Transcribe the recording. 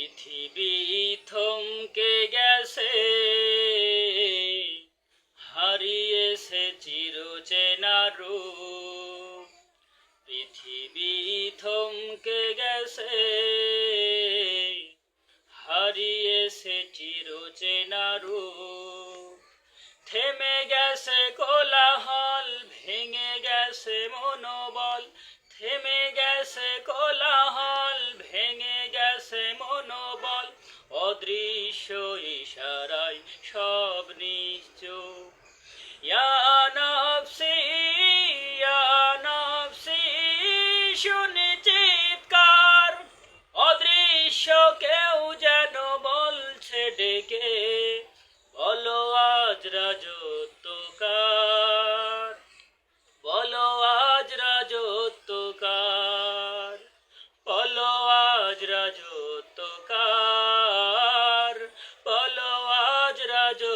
পৃথিবী থমকে গেছে, হারিয়েছে চিরচেনা রূপ। পৃথিবী থমকে গেছে, হারিয়েছে চিরচেনা রূপ। থেমে গেছে কোলাহল, ভেঙে গেছে মনোবল, থেমে গেছে অদৃশ্য ইশারায় সব নিশ্চুপ। ইয়া নফসি ইয়া নফসি, শুনে চিৎকার। অদৃশ্য কেউ যেন বলছে ডেকে, বলো আজ রাজত্ব কার বলো আজ রাজত্ব কার বলো আজ কার 저